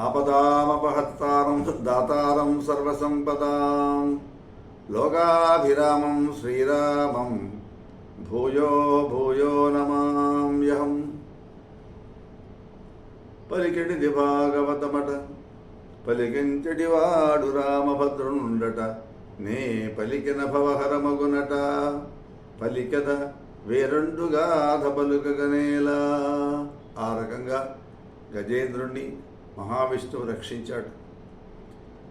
ఆపదామపహత్తారం దాతారం సర్వసంపదాం. లోకాభిరామం శ్రీరామం భూయో భూయో నమామ్యహం. పలికెడిది భాగవతమట పలికించడి వాడు రామభద్రుండట నే పలికిన భవహరమగునట పలికద వేరండుగాధ పలుకగనేలా ఆ రకంగా గజేంద్రుణ్ణి మహావిష్ణువు రక్షించాడు.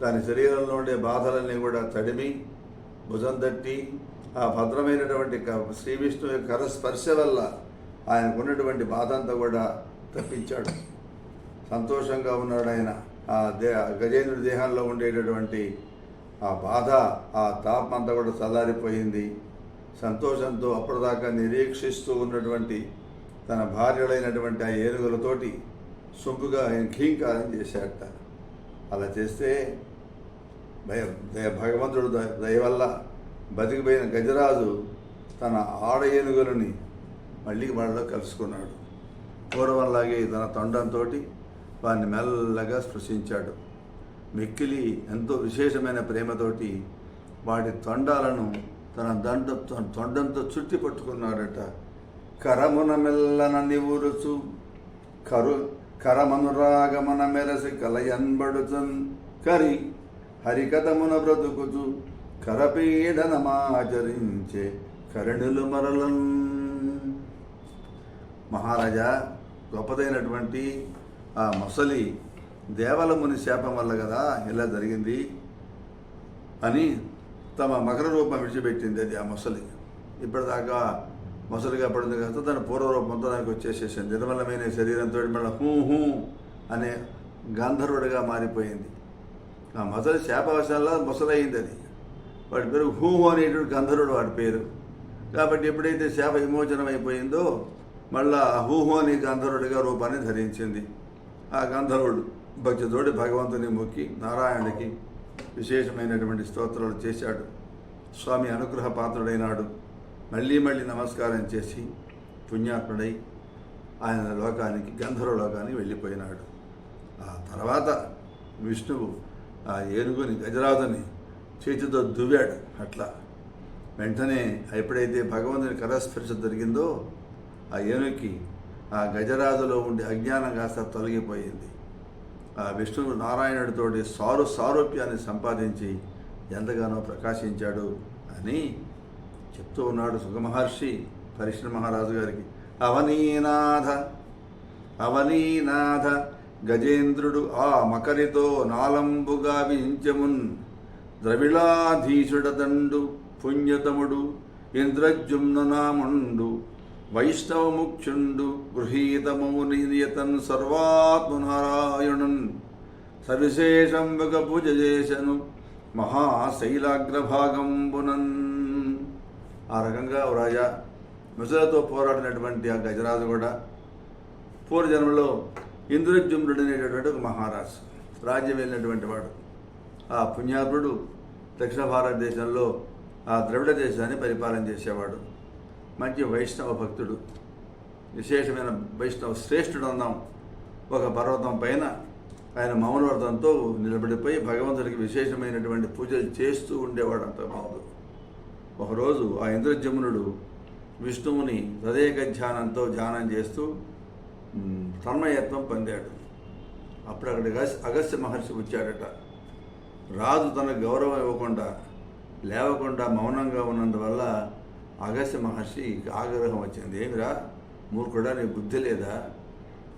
దాని శరీరంలో ఉండే బాధలన్నీ కూడా తడిమి భుజం తట్టి ఆ భద్రమైనటువంటి శ్రీ విష్ణువు యొక్క కరస్పర్శ వల్ల ఆయనకున్నటువంటి బాధ అంతా కూడా తప్పించాడు. సంతోషంగా ఉన్నాడు ఆయన. ఆ దే గజేంద్రుడి దేహంలో ఉండేటటువంటి ఆ బాధ ఆ తాపం అంతా కూడా చల్లారిపోయింది. సంతోషంతో అప్పటిదాకా నిరీక్షిస్తూ ఉన్నటువంటి తన భార్యలైనటువంటి ఆ ఏనుగులతోటి సొంపుగా ఆయన ఘీంకారం చేశాడట అలా చేస్తే భయ దయ- భగవంతుడు దయ దయ వల్ల బతికిపోయిన గజరాజు తన ఆడ ఏనుగులని మళ్ళీ వాళ్ళలో కలుసుకున్నాడు. పూర్వంలాగే తన తొండంతో వారిని మెల్లగా స్పృశించాడు. మిక్కిలి ఎంతో విశేషమైన ప్రేమతోటి వాటి తొండాలను తన దండ తొండంతో చుట్టి పట్టుకున్నాడట. కరమున మెల్లన నివురుచు కరు కరమనురాగమన మెరసి కలయన్బడుచున్ కరి హరికథమున బ్రతుకుచు కరపీడనమాచరించే కరణులు మరలన్ మహారాజా గొప్పదైనటువంటి ఆ మొసలి దేవలముని శాపం వల్ల కదా ఇలా జరిగింది అని తమ మకర రూపం విడిచిపెట్టింది అది ఆ మొసలి. ఇప్పటిదాకా మొసలిగా పడింది కదా తన పూర్వ రూపంతో దానికి వచ్చేసేసింది. నిర్మలమైన శరీరంతో మళ్ళీ హూ హూ అనే గంధర్వుడిగా మారిపోయింది. ఆ మొసలి శాపవశాల్లో ముసలయ్యింది అది. వాడి పేరు హూ హూ అనేటువంటి గంధర్వుడు వాడి పేరు. కాబట్టి ఎప్పుడైతే శాప విమోచనం అయిపోయిందో మళ్ళా హూ హూ అనే గంధర్వుడిగా రూపాన్ని ధరించింది. ఆ గంధర్వుడు భక్తితోటి భగవంతుని మొక్కి నారాయణుడికి విశేషమైనటువంటి స్తోత్రాలు చేశాడు. స్వామి అనుగ్రహ పాత్రుడైనాడు మళ్ళీ మళ్ళీ నమస్కారం చేసి పుణ్యాత్ముడై ఆయన లోకానికి గంధర్వ లోకానికి వెళ్ళిపోయినాడు. ఆ తర్వాత విష్ణువు ఆ ఏనుగుని గజరాజుని చేతితో దువ్వాడు అట్లా. వెంటనే ఎప్పుడైతే భగవంతుని కరస్పర్శ జరిగిందో ఆ ఏనుగుకి ఆ గజరాజులో ఉండే అజ్ఞానం కాస్త తొలగిపోయింది. ఆ విష్ణువు నారాయణుడితోటి సారు సారూప్యాన్ని సంపాదించి ఎంతగానో ప్రకాశించాడు అని చెప్తూ ఉన్నాడు సుఖమహర్షి పరిశ్ర మహారాజు గారికి. అవనీనాథ అవనీనాథ గజేంద్రుడు ఆ మకరితో నాలంబుగా వించమున్ ద్రవిళాధీశుడదండు పుణ్యతముడు ఇంద్రజుమ్న నాముండు వైష్ణవముఖ్యుండు గృహీతమౌని సర్వాత్మనారాయణున్. సవిశేషంబుగ పూజ చేశను మహాశైలాగ్రభాగంబునన్. ఆ రకంగా రాజా ముసలతో పోరాడినటువంటి ఆ గజరాజు కూడా పూర్వజన్మలో ఇంద్రజుమ్నుడు అనేటటువంటి ఒక మహారాజు రాజ్యం వెళ్ళినటువంటి వాడు. ఆ పుణ్యాత్ముడు దక్షిణ భారతదేశంలో ఆ ద్రవిడ దేశాన్ని పరిపాలన చేసేవాడు. మంచి వైష్ణవ భక్తుడు. విశేషమైన వైష్ణవ శ్రేష్ఠుడు అన్నాం. ఒక పర్వతం పైన ఆయన మౌనవ్రతంతో నిలబడిపోయి భగవంతుడికి విశేషమైనటువంటి పూజలు చేస్తూ ఉండేవాడు అంత బాగుంది ఒకరోజు ఆ ఇంద్రజమునుడు విష్ణువుని తదేక ధ్యానంతో ధ్యానం చేస్తూ తన్మయత్వం పొందాడు. అప్పుడు అక్కడ అగస్య అగస్త్య మహర్షి వచ్చాడట రాజు తనకు గౌరవం ఇవ్వకుండా లేవకుండా మౌనంగా ఉన్నందువల్ల అగస్త్య మహర్షి ఆగ్రహం వచ్చింది. ఏమిరా మూర్ఖుడా నీ బుద్ధి లేదా?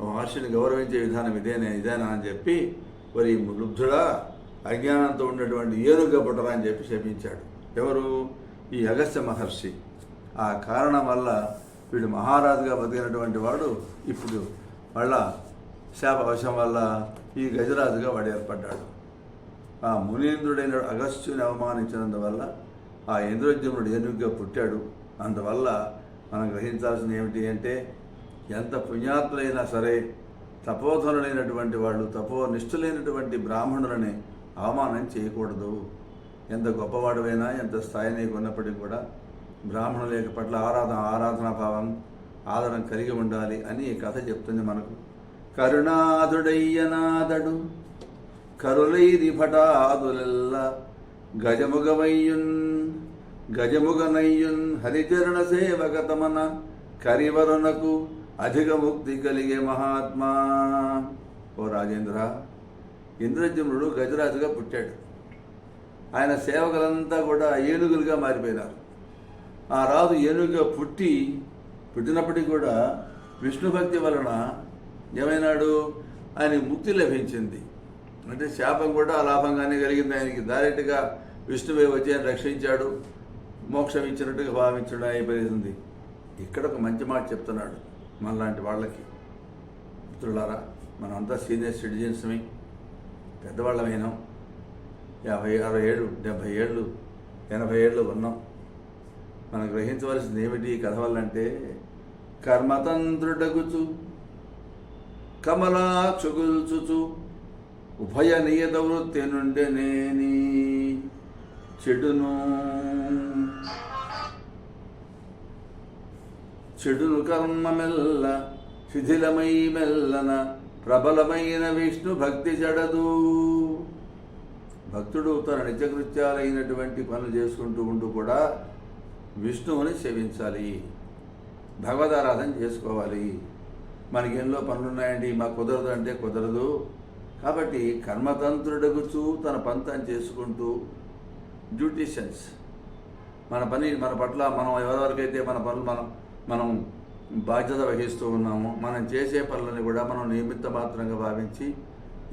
మహర్షిని గౌరవించే విధానం ఇదేనా ఇదేనా? అని చెప్పి మరి లుబ్ధుడా అజ్ఞానంతో ఉన్నటువంటి ఏనుగ పుట్టరా? అని చెప్పి శపించాడు. ఎవరు? ఈ అగస్త్య మహర్షి. ఆ కారణం వల్ల వీడు మహారాజుగా బతికినటువంటి వాడు ఇప్పుడు మళ్ళా శాపవశం వల్ల ఈ గజరాజుగా వాడు ఏర్పడ్డాడు. ఆ మునీంద్రుడైన అగస్త్యుని అవమానించినందువల్ల ఆ ఇంద్రోద్యముడు ఏనుగుగా పుట్టాడు. అందువల్ల మనం గ్రహించాల్సింది ఏమిటి అంటే ఎంత పుణ్యాత్ములైనా సరే తపోధనులైనటువంటి వాళ్ళు తపో నిష్ఠులైనటువంటి బ్రాహ్మణులని అవమానం చేయకూడదు. ఎంత గొప్పవాడువైనా ఎంత స్థాయి నీకు ఉన్నప్పటికీ కూడా బ్రాహ్మణుల యొక్క పట్ల ఆరాధన ఆరాధనా భావం ఆదరణ కలిగి ఉండాలి అని ఈ కథ చెప్తుంది మనకు. కరుణాదుడయ్యనాథడు కరులైరి భటాదులెల్ల గజముగమయ్యున్ గజముగనయ్యున్ హరిచరణ సేవగతమన కరివరునకు అధిక ముక్తి కలిగే మహాత్మా. ఓ రాజేంద్ర ఇంద్రజమునుడు గజరాజుగా పుట్టాడు. ఆయన సేవకులంతా కూడా ఏనుగులుగా మారిపోయినారు. ఆ రాజు ఏనుగుగా పుట్టి పుట్టినప్పటికీ కూడా విష్ణు భక్తి వలన ఏమైనాడు? ఆయనకి ముక్తి లభించింది. అంటే శాపం కూడా లాభంగానే కలిగింది. ఆయనకి డైరెక్ట్గా విష్ణువే వచ్చి ఆయన రక్షించాడు. మోక్షం ఇచ్చినట్టుగా భావించడం. అయిపోయింది ఇక్కడ ఒక మంచి మాట చెప్తున్నాడు మనలాంటి వాళ్ళకి. మిత్రులారా మనమంతా సీనియర్ సిటిజన్స్మి. పెద్దవాళ్ళమైనాం. యాభై అరవై ఏళ్ళు డెబ్భై ఏళ్ళు ఎనభై ఏళ్ళు ఉన్నాం. మనం గ్రహించవలసింది ఏమిటి ఈ కథ వల్లంటే కర్మతంత్రుడగుచు కమలాక్షుగుల్చుచు ఉభయ నియత వృత్తి నుండి నేని చెడును. చెడును కర్మ మెల్ల శిథిలమై మెల్లన ప్రబలమైన విష్ణు భక్తి చెడదు భక్తుడు తన నిత్యకృత్యాలైనటువంటి పనులు చేసుకుంటూ ఉంటూ కూడా విష్ణువుని సేవించాలి. భగవదారాధన చేసుకోవాలి. మనకి ఎన్నో పనులు ఉన్నాయండి మాకు కుదరదు అంటే కుదరదు. కాబట్టి కర్మతంత్రుడగుచూ తన పంతం చేసుకుంటూ డ్యూటీషియన్స్ మన పని మన పట్ల మనం ఎవరెవరికైతే మన పనులు మనం మనం బాధ్యత వహిస్తూ ఉన్నాము మనం చేసే పనులని కూడా మనం నిమిత్త మాత్రంగా భావించి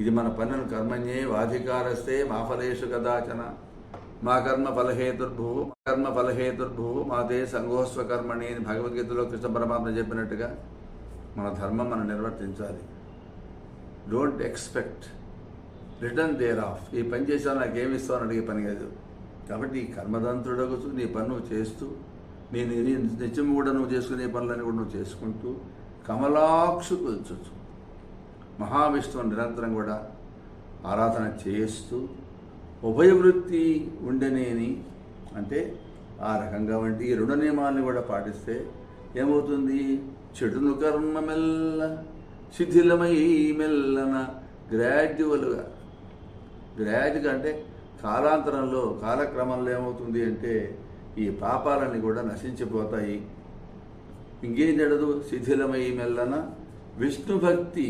ఇది మన పనులు కర్మణ్యే వాధికారస్తే మా ఫలేషు కదాచన. మా కర్మ ఫలహేతుర్భు మా కర్మ ఫలహేతుర్భు మాదే సంఘోత్సవ కర్మణి అని భగవద్గీతలో కృష్ణ పరమాత్మ చెప్పినట్టుగా మన ధర్మం మనం నిర్వర్తించాలి. Don't expect return thereof ఈ పని చేసావు నాకేమి ఇస్తావు అని అడిగే పని కాదు. కాబట్టి ఈ కర్మదంతుడగుతూ నీ పని నువ్వు చేస్తూ నీ నిత్యం కూడా నువ్వు చేసుకునే పనులన్నీ కూడా నువ్వు చేసుకుంటూ కమలాక్షు కొల్చొచ్చు మహావిష్ణువు నిరంతరం కూడా ఆరాధన చేస్తూ ఉభయవృత్తి ఉండనేని అంటే ఆ రకంగా వంటి ఈ రుణ నియమాల్ని కూడా పాటిస్తే ఏమవుతుంది? చెడును కర్మ మెల్ల శిథిలమై మెల్లన గ్రాడ్యువల్గా. గ్రాడ్యుగా అంటే కాలాంతరంలో కాలక్రమంలో ఏమవుతుంది అంటే ఈ పాపాలన్నీ కూడా నశించిపోతాయి. ఇంకేం జడదు శిథిలమై మెల్లన విష్ణు భక్తి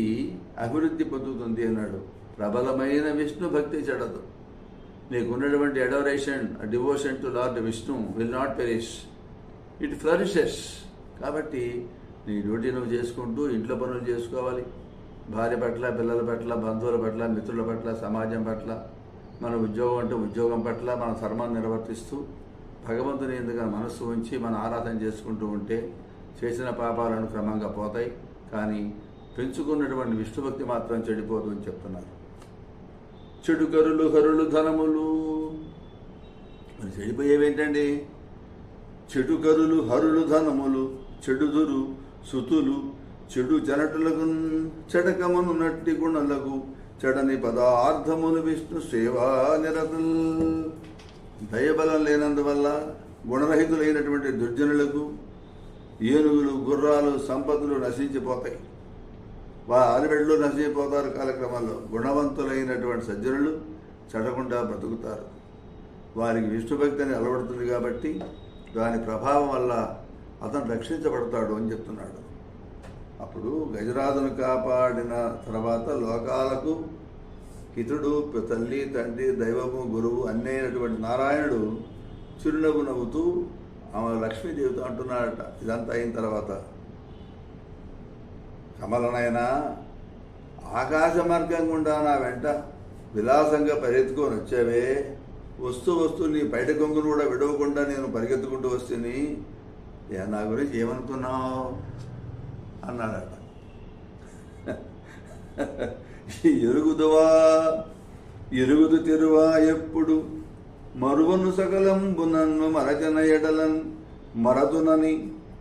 అభివృద్ధి పొందుతుంది అన్నాడు. ప్రబలమైన విష్ణు భక్తి చెడదు. నీకు ఉన్నటువంటి adoration devotion to lord Vishnu will not perish it flourishes కాబట్టి నీ డ్యూటీ నువ్వు చేసుకుంటూ ఇంట్లో పనులు చేసుకోవాలి. భార్య పట్ల పిల్లల పట్ల బంధువుల పట్ల మిత్రుల పట్ల సమాజం పట్ల మన ఉద్యోగం అంటే ఉద్యోగం పట్ల మన ధర్మాన్ని నిర్వర్తిస్తూ భగవంతుని ఎందుకు మనస్సు ఉంచి మన ఆరాధన చేసుకుంటూ ఉంటే చేసిన పాపాలను క్రమంగా పోతాయి. కానీ పెంచుకున్నటువంటి విష్ణుభక్తి మాత్రం చెడిపోదు అని చెప్తున్నారు. చెడు కరులు హరులు ధనములు. మరి చెడిపోయేవేంటండి? చెడు కరులు హరులు ధనములు చెడుదురు సుతులు చెడు జనటులకు చెడకమును నట్టి గుణలకు చెడని పదార్థములు విష్ణు సేవా నిరతుల్ దయబలం లేనందువల్ల గుణరహితులైనటువంటి దుర్జనులకు ఏనుగులు గుర్రాలు సంపదలు నశించిపోతాయి. వారి వెళ్ళు నశిపోతారు కాలక్రమంలో. గుణవంతులైనటువంటి సజ్జనులు చెడకుండా బ్రతుకుతారు. వారికి విష్ణుభక్తి అని అలవడుతుంది కాబట్టి దాని ప్రభావం వల్ల అతను రక్షించబడతాడు అని చెప్తున్నాడు. అప్పుడు గజరాజును కాపాడిన తర్వాత లోకాలకు హితుడు తల్లి తండ్రి దైవము గురువు అన్నైనటువంటి నారాయణుడు చిరునవ్వు నవ్వుతూ ఆమె లక్ష్మీదేవితో అంటున్నాడట. ఇదంతా అయిన తర్వాత కమలనైనా ఆకాశ మార్గం గుండా నా వెంట విలాసంగా పరిగెత్తుకొని వచ్చావే. వస్తూ వస్తూ నీ బయట కొంగును కూడా విడవకుండా నేను పరిగెత్తుకుంటూ వస్తుని ఏ నా గురించి ఏమనుకున్నావు? అన్నాడట. ఎరుగుదువా ఎరుగుదు తెరువా ఎప్పుడు? మరువను సకలం నన్ను మరచన ఎడలన్ మరదునని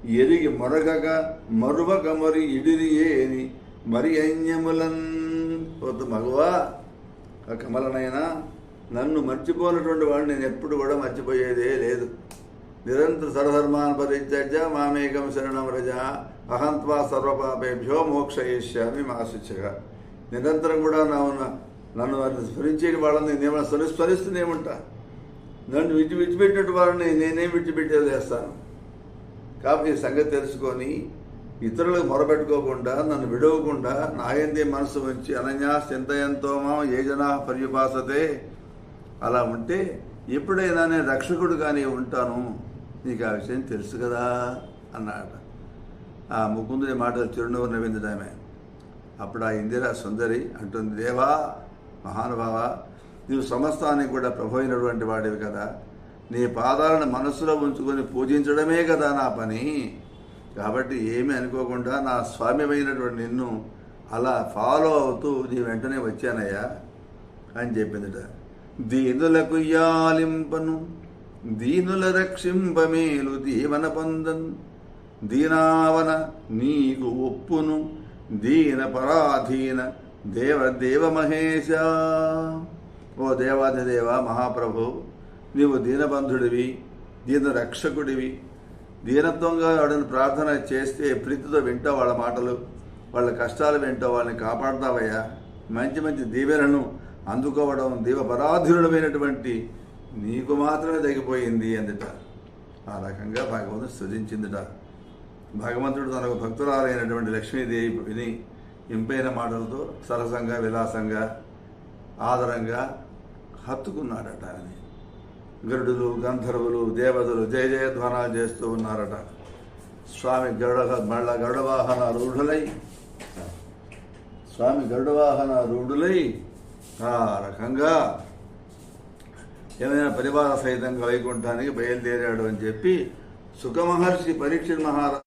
ఎరిగి మొరగగా మరువక మరి ఇడిరియేని మరి అన్యములన్ వద్దు మగవా. ఆ కమలనైనా నన్ను మర్చిపోనటువంటి వాడిని నేను ఎప్పుడు కూడా మర్చిపోయేదే లేదు. నిరంతర సరధర్మాన్ పరిత్యజ మామేకం శరణం రజ అహంత్వా సర్వపాపేభ్యో మోక్షయిష్యామి మాశిచ్చగా నిరంతరం కూడా నా ఉన్న- నన్ను వారిని స్మరించే వాళ్ళని నేనేమైనా స్మరి స్మరిస్తూనే ఉంటా. నన్ను విడిచి విడిచిపెట్టినట్టు వారిని నేనేం విడిచిపెట్టేది చేస్తాను కాబట్టి ఈ సంగతి తెలుసుకొని ఇతరులకు మొరపెట్టుకోకుండా నన్ను విడవకుండా నాయందే మనసు ఉంచి అనన్యా ఎంత ఎంతో ఏ జనా పర్యుపాసతే అలా ఉంటే ఎప్పుడైనా నేను రక్షకుడుగానే ఉంటాను. నీకు ఆ విషయం తెలుసు కదా అన్నాడు ఆ ముకుందుని మాటలు చిరునవ్వు నవ్వించడమే అప్పుడు ఆ ఇందిరా సుందరి అంటుంది దేవా మహానుభావ నీవు సమస్తానికి కూడా ప్రభు అయినటువంటి వాడివి కదా. నీ పాదాలను మనస్సులో ఉంచుకొని పూజించడమే కదా నా పని. కాబట్టి ఏమీ అనుకోకుండా నా స్వామ్యమైనటువంటి నిన్ను అలా ఫాలో అవుతూ నీ వెంటనే వచ్చానయ్యా అని చెప్పిందిట. దీనులకు యాలింపను దీనుల రక్షింపమేలు దీవన పొందన్ దీనావన నీకు ఒప్పును దీన పరాధీన దేవ దేవ మహేశ. ఓ దేవాధిదేవ మహాప్రభు నీవు దీనబంధుడివి దీన రక్షకుడివి దీనత్వంగా వాడిని ప్రార్థన చేస్తే ప్రీతితో వింటావు వాళ్ళ మాటలు. వాళ్ళ కష్టాలు వింటావు వాళ్ళని కాపాడతావయ్యా. మంచి మంచి దీవెలను అందుకోవడం దీవపరాధీనుడమైనటువంటి నీకు మాత్రమే తగ్గిపోయింది అందుట. ఆ రకంగా భగవంతుడు సృజించిందిట భగవంతుడు తనకు భక్తురాలైనటువంటి లక్ష్మీదేవి విని ఇంపైన మాటలతో సరసంగా విలాసంగా ఆదరంగా హత్తుకున్నాడట అని గరుడులు గంధర్వులు దేవతలు జయ జయధ్వనాలు చేస్తూ ఉన్నారట. స్వామి గరుడ మళ్ళా గరుడవాహన రూఢులై. స్వామి గరుడవాహన రూఢులై ఆ రకంగా ఏమైనా పరివార సహితంగా వైకుంఠానికి బయలుదేరాడు అని చెప్పి సుఖమహర్షి పరీక్ష మహారాజు